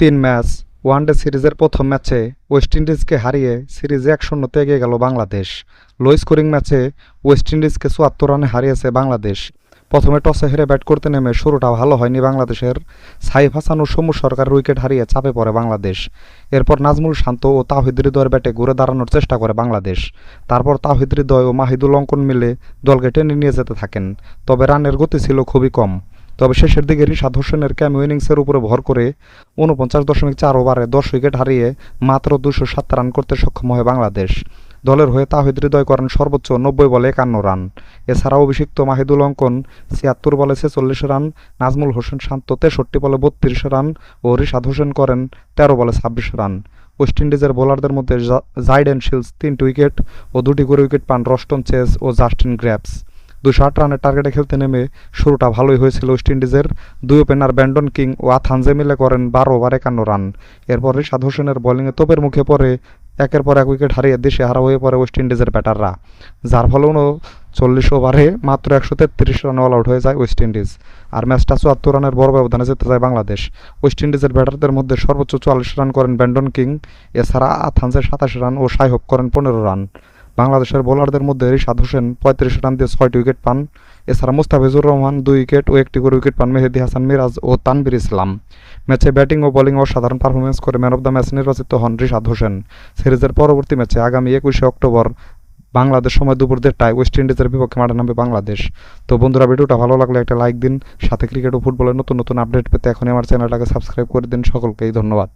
তিন match one day সিরিজের প্রথম ম্যাচে ওয়েস্ট ইন্ডিজকে হারিয়ে সিরিজে এক শূন্যতে এগিয়ে গেল বাংলাদেশ। লো স্কোরিং ম্যাচে ওয়েস্ট ইন্ডিজকে চুয়াত্তর রানে হারিয়েছে বাংলাদেশ। প্রথমে টসে হেরে ব্যাট করতে নেমে শুরুটা ভালো হয়নি বাংলাদেশের সাইফ হাসান ও সমু সরকারের উইকেট হারিয়ে চাপে পড়ে বাংলাদেশ। এরপর নাজমুল শান্ত ও তাহিদ হৃদয়ের ব্যাটে ঘুরে দাঁড়ানোর চেষ্টা করে বাংলাদেশ। তারপর তাহিদ হৃদয় ও মাহিদুল অঙ্কন মিলে দলকে টেনে নিয়ে যেতে থাকেন, তবে রানের গতি ছিল খুবই কম। তবে শেষের দিকে রিশাদ হোসেনের ক্যামিও ইনিংসের উপরে ভর করে উনপঞ্চাশ দশমিক চার ওভারে দশ উইকেট হারিয়ে মাত্র দুশো সাত রান করতে সক্ষম হয় বাংলাদেশ। দলের হয়ে তাহিদ হৃদয় করেন সর্বোচ্চ নব্বই বলে একান্ন রান। এছাড়া অভিষিক্ত মাহিদুল অঙ্কন ছিয়াত্তর বলে ছেচল্লিশ রান, নাজমুল হোসেন শান্ত তেষট্টি বলে বত্রিশ রান ও রিশাদ হোসেন করেন তেরো বলে ছাব্বিশ রান। ওয়েস্ট ইন্ডিজের বোলারদের মধ্যে জাইডেন শিলস তিনটি উইকেট ও দুটি করে উইকেট পান রস্টন চেস ও জাস্টিন গ্র্যাপস। দুশো আট রানের টার্গেটে খেলতে নেমে শুরুটা ভালোই হয়েছিল ওয়েস্ট ইন্ডিজের দুই ওপেনার ব্যান্ডন কিং ও আথানজে মিলে করেন বারো ওভার একান্ন রান। এরপর রিশাদ হোসেনের বোলিংয়ে তোপের মুখে পড়ে একের পর এক উইকেট হারিয়ে দেশে হারা হয়ে পড়ে ওয়েস্ট ইন্ডিজের ব্যাটাররা যার ফলে চল্লিশ ওভারে মাত্র একশো তেত্রিশ রানে অল আউট হয়ে যায় ওয়েস্ট ইন্ডিজ আর ম্যাচটা চুয়াত্তর রানের বড় ব্যবধানে যেতে যায় বাংলাদেশ। ওয়েস্ট ইন্ডিজের ব্যাটারদের মধ্যে সর্বোচ্চ চুয়াল্লিশ রান করেন ব্যান্ডন কিং এছাড়া আথানজে সাতাশ রান ও সাইহব করেন পনেরো রান। বাংলাদেশের বোলারদের মধ্যে রিশাদ হোসেন পঁয়ত্রিশ রান দিয়ে ছয়টি উইকেট পান। এছাড়া মুস্তাফিজুর রহমান দুই উইকেট ও একটি করে উইকেট পান মেহেদি হাসান মিরাজ ও তানবির ইসলাম। ম্যাচে ব্যাটিং ও বোলিং অসাধারণ পারফরমেন্স করে ম্যান অব দ্য ম্যাচ নির্বাচিত হন রিশাদ হোসেন। সিরিজের পরবর্তী ম্যাচে আগামী একুশে অক্টোবর বাংলাদেশ সময় দুপুর দেড়টায় ওয়েস্ট ইন্ডিজের বিপক্ষে মাঠে নামবে বাংলাদেশ। তো বন্ধুরা, ভিডিওটা ভালো লাগলে একটা লাইক দিন, সাথে ক্রিকেট ও ফুটবলের নতুন নতুন আপডেট পেতে এখনই আমার চ্যানেলটাকে সাবস্ক্রাইব করে দিন। সকলকেই ধন্যবাদ।